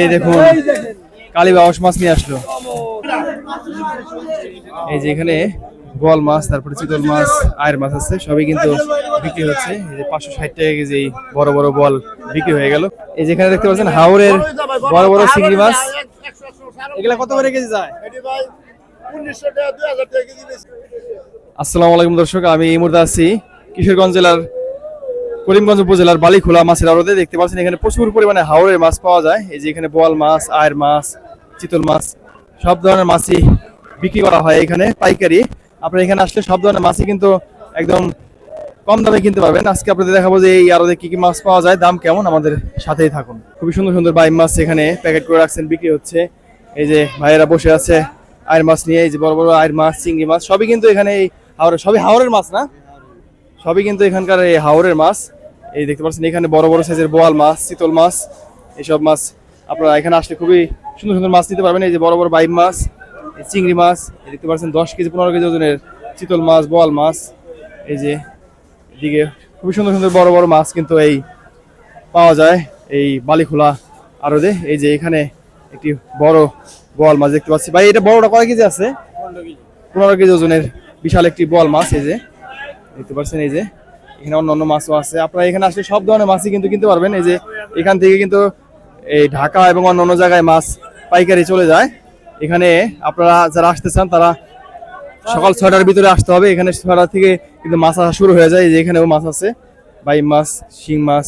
এই দেখুন কালী বাউস মাছ নিয়ে আসলো। এই যে এখানে বোয়াল মাছ তারপরে চিতল মাছ আয়ের মাছ আছে সবই কিন্তু বিক্রি হচ্ছে। এই যে পাঁচশো ষাট টাকা কেজি বড় বড় বল বিক্রি হয়ে গেল। এই যেখানে দেখতে পাচ্ছেন হাওরের বড় বড় চিংড়ি মাছ। এগুলা কত করে কেজি যায়? আসসালামু আলাইকুম দর্শক আমি এই মুহূর্তে আছি কিশোরগঞ্জ জেলার করিমগঞ্জ উপজেলার বালিখোলা মাছের আড়তে দেখতে পাচ্ছেন, এখানে প্রচুর পরিমাণে হাওড়ের মাছ পাওয়া যায়। এই যে এখানে বোয়াল মাছ, আয়ের মাছ, চিতল মাছ, সব ধরনের মাছই বিক্রি করা হয় এখানে, পাইকারি। আপনারা এখানে আসলে সব ধরনের মাছই কিন্তু একদম কম দামে কিনতে পারবেন। আজকে আপনাদের দেখাবো যে এই আড়তে কি কি মাছ পাওয়া যায়, দাম কেমন, আমাদের সাথেই থাকুন। খুবই সুন্দর সুন্দর বাইম মাছ এখানে প্যাকেট করে রাখছেন, বিক্রি হচ্ছে। এই যে ভাইয়েরা বসে আছে, আয়ের মাছ নিয়ে, এই যে বড় বড় আয়ের মাছ, চিংড়ি মাছ, সবই কিন্তু এখানে এই হাওড়ে সবই হাওড়ের মাছ না? সবই কিন্তু এখানকার এই হাওরের মাছ। এই দেখতে পাচ্ছেন, এখানে বড় বড় সাইজের বোয়াল মাছ চিতল মাছ এইসব মাছ আপনারা এখানে আসলে খুবই সুন্দর সুন্দর মাছ নিতে পারবেন। এই যে বড় বড় বাইম মাছ, এই চিংড়ি মাছ, এই দেখতে পাচ্ছেন, দশ কেজি, পনেরো কেজি ওজনের চিতল মাছ, বোয়াল মাছ। এই যে এদিকে খুবই সুন্দর সুন্দর বড় বড় মাছ কিন্তু এই পাওয়া যায়, এই বালিখোলা আরদে এই যে এখানে একটি বড় বোয়াল মাছ দেখতে পাচ্ছি। ভাই, এটা বড়টা কয় কেজি আছে? পনেরো কেজি ওজনের বিশাল একটি বোয়াল মাছ এই যে। দেখতে পাচ্ছেন এই যে, এখানে অন্য অন্য মাছও আছে। আপনারা এখানে আসলে সব ধরনের মাছই কিন্তু কিনতে পারবেন। এই যে, এখান থেকে কিন্তু এই ঢাকা এবং অন্য অন্য জায়গায় মাছ পাইকারি চলে যায়। এখানে আপনারা যারা আসতে চান, তারা সকাল ছয়টার ভিতরে আসতে হবে। এখানে ছয়টা থেকে কিন্তু মাছ আসা শুরু হয়ে যায়। যে, এখানেও মাছ আছে। বাই মাছ, শিং মাছ,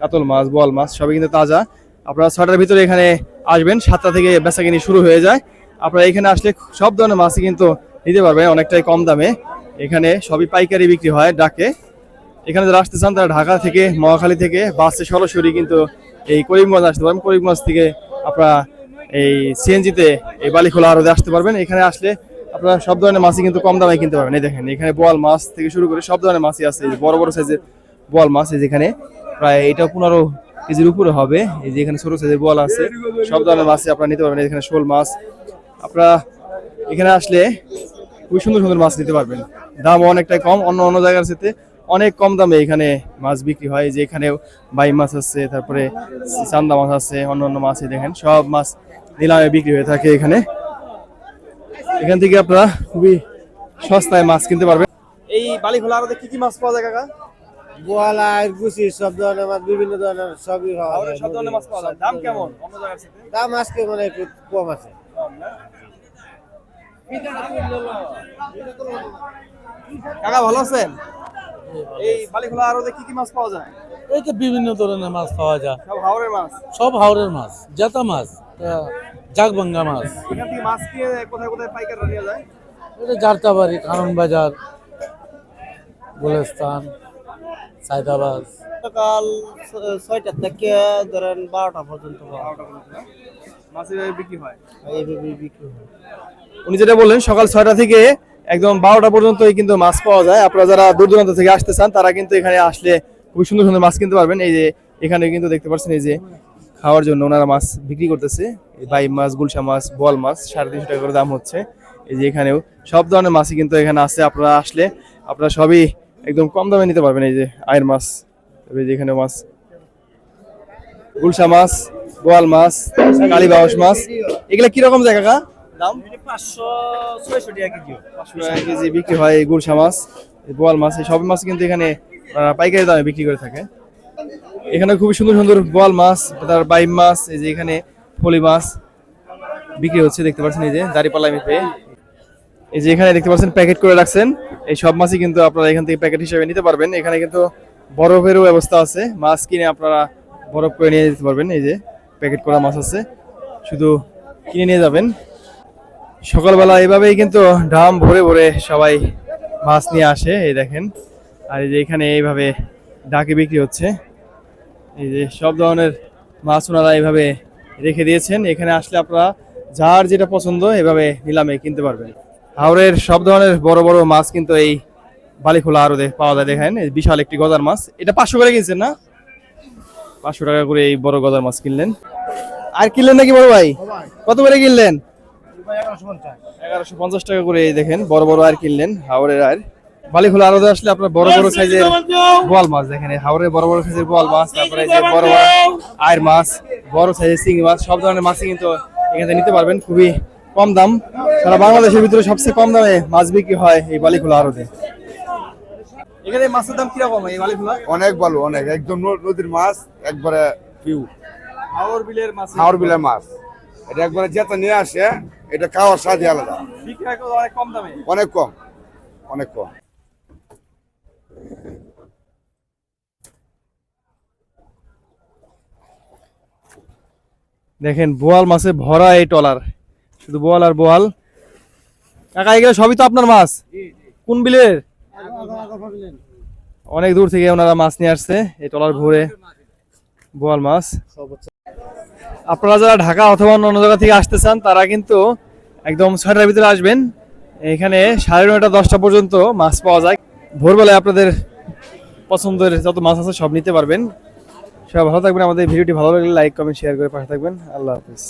কাতল মাছ, বোয়াল মাছ, সবই কিন্তু তাজা। আপনারা ছয়টার ভিতরে এখানে আসবেন। সাতটা থেকে বেচাকিনি শুরু হয়ে যায়। আপনারা এখানে আসলে সব ধরনের মাছই কিন্তু নিতে পারবেন। অনেকটাই কম দামে। এখানে সবই পাইকারি বিক্রি হয় ডাকে। এখানে যারা আসতে চান তারা ঢাকা থেকে, মহাখালী থেকে, বাসে সরাসরি কিন্তু এই করিমগঞ্জ আসতে পারবেন। করিমগঞ্জ থেকে আপনারা এই সিএনজিতে এই বালিখোলা আরদে আসতে পারবেন। এখানে আসলে আপনারা সব ধরনের মাছই কিন্তু কম দামে কিনতে পারবেন। এই দেখেন, এখানে বোয়াল মাছ থেকে শুরু করে সব ধরনের মাছই আছে। বড় বড় সাইজের বোয়াল মাছ, এই যেখানে প্রায় এটা পনেরো কেজির উপরে হবে। এই যে এখানে ছোট সাইজের বোয়াল আছে, সব ধরনের মাছই আপনারা নিতে পারবেন। এখানে শোল মাছ, আপনারা এখানে আসলে খুবই সুন্দর সুন্দর মাছ নিতে পারবেন। দাম অনেকটাই কম অন্য অন্য জায়গার সাথে অনেক কম দামে এখানে মাছ বিক্রি হয়। যে এখানেও বাই মাছ আছে তারপরে চান্দা মাছ আছে অন্য অন্য মাছই দেখেন সব মাছ নিলামে বিক্রি হয়ে থাকে এখানে। এখান থেকে আপনারা খুবই সস্তায় মাছ কিনতে পারবেন। এই বালিখোলা আরও কি কি মাছ পাওয়া যায় কাকা? বোয়ালা সব ধরনের মাছ বিভিন্ন ধরনের সবই পাওয়া যায়। সব ধরনের মাছ পাওয়া যায়। দাম কেমন? অন্য জায়গার দাম আজকে মানে একটু কম আছে। কাকা ভালো আছেন? এই বালিখোলা আরও কি কি মাছ পাওয়া যায়? এই তো বিভিন্ন ধরনের মাছ পাওয়া যায়। সব হাওড়ের মাছ? সব হাওড়ের মাছ জেতা মাছ জাগবাঙ্গা মাছ। এখান থেকে মাছ কি কোথায় কোথায় পাইকাররা নিয়ে যায়? এটা জারতাবাড়ি কানন বাজার গুলস্তান সায়দাবাদ। সকাল ছয়টা থেকে ধরেন বারোটা পর্যন্ত মাছের এইভাবে বিক্রি হয়? এইভাবে বিক্রি হয়। উনি যেটা বললেন সকাল ছয়টা থেকে একদম বারোটা পর্যন্তই কিন্তু মাছ পাওয়া যায়। আপনারা যারা দূর দূরান্ত থেকে আসতে চান তারা কিন্তু এখানে আসলে খুবই সুন্দর সুন্দর মাছ কিনতে পারবেন। এই যে এখানে কিন্তু দেখতে পাচ্ছেন এই যে খাওয়ার জন্য ওনারা মাছ বিক্রি করতেছে। এই বাই মাছ গুলশা মাছ বল মাছ সাড়ে তিনশো টাকা করে দাম হচ্ছে। এই যে এখানেও সব ধরনের মাছই কিন্তু এখানে আছে। আপনারা আসলে আপনারা সবই একদম কম দামে নিতে পারবেন এই যে আয়ের মাছ। তবে এই যে এখানে মাছ গুলশা মাছ বোয়াল মাছ কালীবাউস মাছ। এগুলা কীরকম জায়গা কাকা? দাম? পাঁচশো ছয়শো টাকা কেজি। পাঁচশো টাকা কেজি বিক্রি হয় এই গুলশা মাছ এই বোয়াল মাছ। এই সব মাছ কিন্তু এখানে পাইকারি দামে বিক্রি করে থাকে। এখানে খুবই সুন্দর সুন্দর বোয়াল মাছ তার বাইম মাছ এই যে এখানে ফলি মাছ বিক্রি হচ্ছে দেখতে পাচ্ছেন এই যে দাঁড়িপাল্লা মেপে এই যে এখানে দেখতে পাচ্ছেন প্যাকেট করে রাখছেন। এই সব মাছই কিন্তু আপনারা এখান থেকে প্যাকেট হিসেবে নিতে পারবেন। এখানে কিন্তু বরফেরও ব্যবস্থা আছে। মাছ কিনে আপনারা বরফ করে নিয়ে যেতে পারবেন এই যে। প্যাকেট করা মাছ আছে। শুধু কিনে নিয়ে যাবেন। সকালবেলা এভাবেই কিন্তু ড্রাম ভরে ভরে সবাই মাছ নিয়ে আসে, এই দেখেন। আর এই যে এখানে এইভাবে ডাকে বিক্রি হচ্ছে। এই যে সব ধরনের মাছ ওনারা এইভাবে রেখে দিয়েছেন। এখানে আসলে আপনারা যার যেটা পছন্দ এভাবে নিলামে কিনতে পারবেন। হাওড়ের সব ধরনের বড় বড় মাছ কিন্তু এই বালিখোলা আরও পাওয়া যায়, দেখেন। বিশাল একটি গদার মাছ। এটা পাঁচশো করে কিনছেন না? পাঁচশো টাকা করে এই বড় গদার মাছ কিনলেন। আর কিনলেন নাকি বড় ভাই? কত করে কিনলেন? এগারোশো পঞ্চাশ টাকা করে দেখেন বড় বড় আর কিনলেন হাওড়ের আর। বালিখোলা আরও আসলে আপনার বড় বড় সাইজের বোয়াল মাছ দেখেন এই হাওড়ে বড় বড় সাইজের বোয়াল মাছ তারপরে যে বড় বড় আয়ের মাছ বড় সাইজের চিংড়ি মাছ সব ধরনের মাছই কিন্তু এখানে নিতে পারবেন খুবই কম দাম। সারা বাংলাদেশের ভিতরে সবচেয়ে কম দামে মাছ বিক্রি হয় এই বালিখোলা আরতে এখানে মাছের দাম কীরকম এই বালিখোলা অনেক ভালো অনেক। একদম নদীর মাছ একবারে পিউ হাওর বিলের মাছ। হাওড় বিলের মাছ। এটা একবারে যেটা নিয়ে আসে এটা খাওয়ার স্বাদই আলাদা। অনেক কম দামে? অনেক কম অনেক কম। দেখেন বোয়াল মাছে ভরা এই টলার শুধু বোয়াল আর বোয়াল। কাকা এগুলো সবই তো আপনার মাছ? কোন বিলের? অনেক দূর থেকে ওনারা মাছ নিয়ে আসছে এই টলার ভরে। বোয়াল মাছ। আপনারা যারা ঢাকা অথবা অন্য জায়গা থেকে আসতে চান, তারা কিন্তু একদম ছয়টার ভিতরে আসবেন। এখানে সাড়ে নয়টা, দশটা পর্যন্ত মাছ পাওয়া যায়। ভোরবেলায় আপনাদের পছন্দের যত মাছ আছে সব নিতে পারবেন। সবাই ভালো থাকবেন। আমাদের ভিডিওটি ভালো লাগলে লাইক কমেন্ট শেয়ার করে পাশে থাকবেন। আল্লাহ হাফিজ।